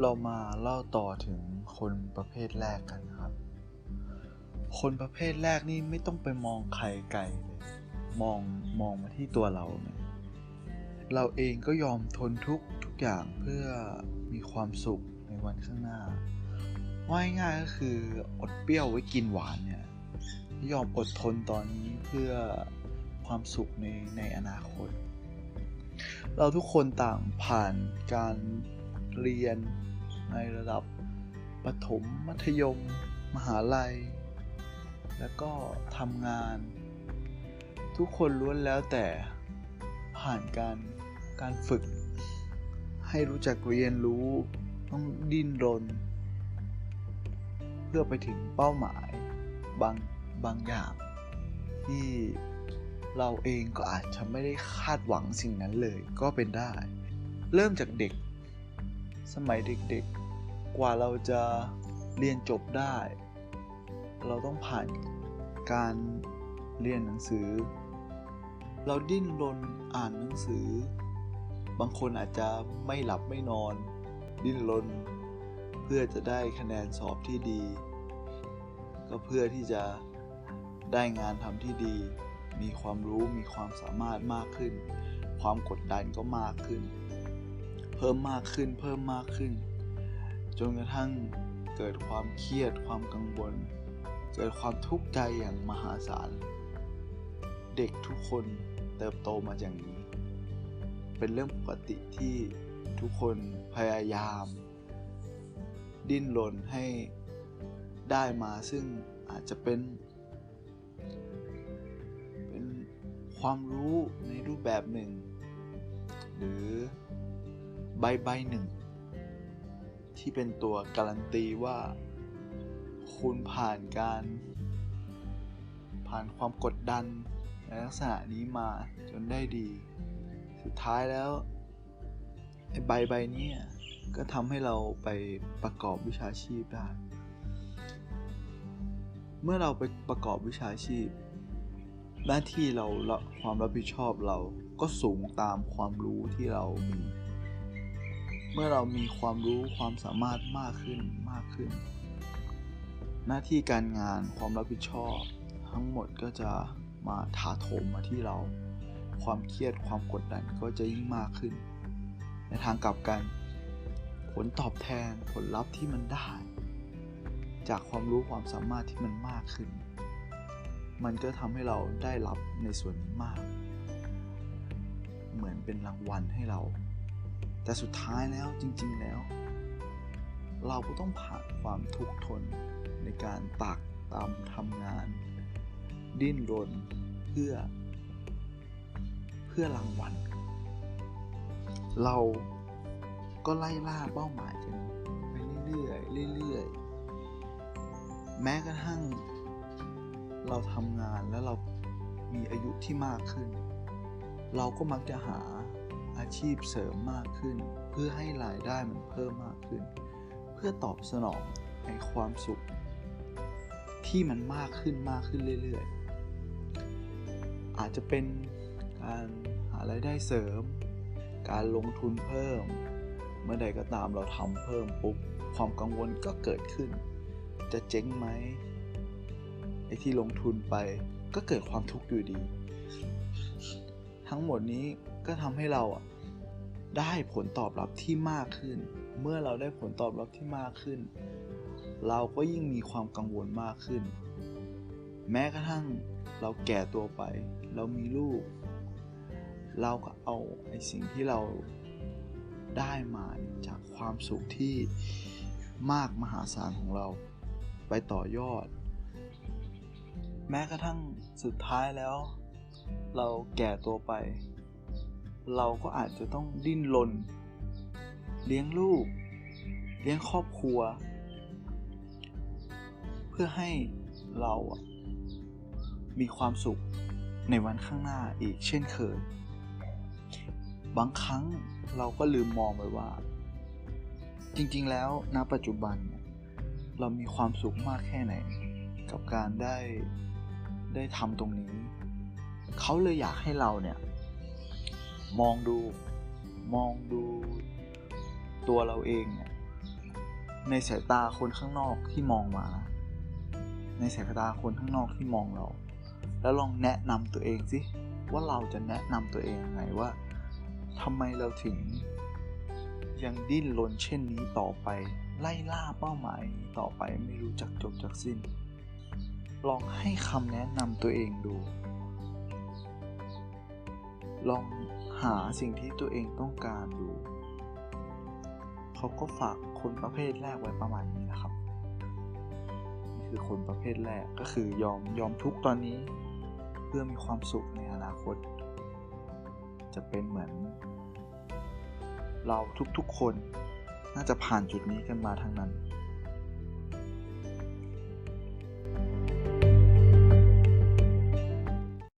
เรามาเล่าต่อถึงคนประเภทแรกกันครับ คนประเภทแรกนี่ไม่ต้องไปมองใครไกลเลย มองมองมาที่ตัวเราเนี่ยเราเองก็ยอมทนทุกทุกอย่างเพื่อมีความสุขในวันข้างหน้าว่าง่ายก็คืออดเปรี้ยวไว้กินหวานเนี่ยยอมอดทนตอนนี้เพื่อความสุขในในอนาคต เราทุกคนต่างผ่านการ เรียนในระดับประถมมัธยม มหาลัย แล้วก็ทำงาน ทุกคนล้วนแล้วแต่ผ่านการการฝึก ให้รู้จักเรียนรู้ต้องดิ้นรน เพื่อไปถึงเป้าหมายบางบางอย่าง ที่เราเองก็อาจจะไม่ได้คาดหวังสิ่งนั้นเลยก็เป็นได้ เริ่มจากเด็ก สมัยเด็กๆ กว่าเราจะเรียนจบได้ เราต้องผ่านการเรียนหนังสือ เราดิ้นรนอ่านหนังสือ บางคนอาจจะไม่หลับไม่นอน ดิ้นรนเพื่อจะได้คะแนนสอบที่ดี ก็เพื่อที่จะได้งานทำที่ดี มีความรู้มีความสามารถมากขึ้น ความกดดันก็มากขึ้น เพิ่มมากขึ้น เพิ่มมากขึ้น จนกระทั่งเกิดความเครียดความกังวล เกิดความทุกข์ใจอย่างมหาศาล เด็กทุกคนเติบโตมาอย่างนี้ เป็นเรื่องปกติที่ทุกคนพยายาม ดิ้นรนให้ได้มาซึ่งอาจจะเป็น เป็นความรู้ในรูปแบบหนึ่ง หรือ บใบหนึ่ง ที่เป็นตัวการันตีว่า คุณผ่านการ ผ่านความกดดันในลักษณะนี้มาจนได้ดี สุดท้ายแล้วไอ้ใบใบนี้ก็ทำให้เราไปประกอบวิชาชีพได้ เมื่อเราไปประกอบวิชาชีพ หน้าที่เราความรับผิดชอบเราก็สูงตามความรู้ที่เรามี เมื่อเรามีความรู้ความสามารถมากขึ้นมากขึ้น หน้าที่การงานความรับผิดชอบ ทั้งหมดก็จะมาถาโถมมาที่เรา ความเครียดความกดดันก็จะยิ่งมากขึ้น ในทางกลับกัน ผลตอบแทนผลลัพธ์ที่มันได้ จากความรู้ความสามารถที่มันมากขึ้น มันก็ทำให้เราได้รับในส่วนนี้มาก เหมือนเป็นรางวัลให้เรา แต่สุดท้ายแล้วจริง ๆ แล้ว เราก็ต้องผ่านความทุกข์ทนในการตักตามทำงาน ดิ้นรนเพื่อ เพื่อรางวัล เราก็ไล่ล่าเป้าหมายกันไปเรื่อยๆเรื่อยๆแม้กระทั่ง เราทำงานแล้วเรามีอายุที่มากขึ้น เราก็มักจะหา อาชีพเสริมมากขึ้น เพื่อให้รายได้มันเพิ่มมากขึ้น เพื่อตอบสนองในความสุข ที่มันมากขึ้นมากขึ้นเรื่อยๆ อาจจะเป็นการหารายได้เสริม การลงทุนเพิ่ม เมื่อใดก็ตามเราทำเพิ่มปุ๊บความกังวลก็เกิดขึ้น จะเจ๊งไหมไอ้ที่ลงทุนไปก็เกิดความทุกข์อยู่ดี ทั้งหมดนี้ ก็ทำให้เราอะได้ผลตอบรับที่มากขึ้น เมื่อเราได้ผลตอบรับที่มากขึ้น เราก็ยิ่งมีความกังวลมากขึ้น แม้กระทั่งเราแก่ตัวไป เรามีลูก เราก็เอาไอ้สิ่งที่เราได้มาจากความสุขที่มากมหาศาลของเราไปต่อยอด แม้กระทั่งสุดท้ายแล้ว เราแก่ตัวไป เราก็อาจจะต้องดิ้นรนเลี้ยงลูก เลี้ยงครอบครัว เพื่อให้เรามีความสุขในวันข้างหน้าอีกเช่นเคย บางครั้งเราก็ลืมมองไปว่า จริงๆ แล้วณปัจจุบัน เรามีความสุขมากแค่ไหน กับการได้ได้ทำตรงนี้ เขาเลยอยากให้เราเนี่ย มองดู มองดู ตัวเราเองเนี่ยในสายตาคนข้างนอกที่มองมา ในสายตาคนข้างนอกที่มองเรา แล้วลองแนะนำตัวเองสิว่าเราจะแนะนำตัวเองยังไงว่าทำไมเราถึง ยังดิ้นรนเช่นนี้ต่อไป ไล่ล่าเป้าหมายต่อไปไม่รู้จักจบจากสิ้น ลองให้คำแนะนำตัวเองดู ลอง หาสิ่งที่ตัวเองต้องการดู เขาก็ฝากคนประเภทแรกไว้ประมาณนี้นะครับ นี่คือคนประเภทแรกก็คือยอมยอมทุกตอนนี้ เพื่อมีความสุขในอนาคต จะเป็นเหมือน เราทุกๆคนน่าจะผ่านจุดนี้กันมาทั้งนั้น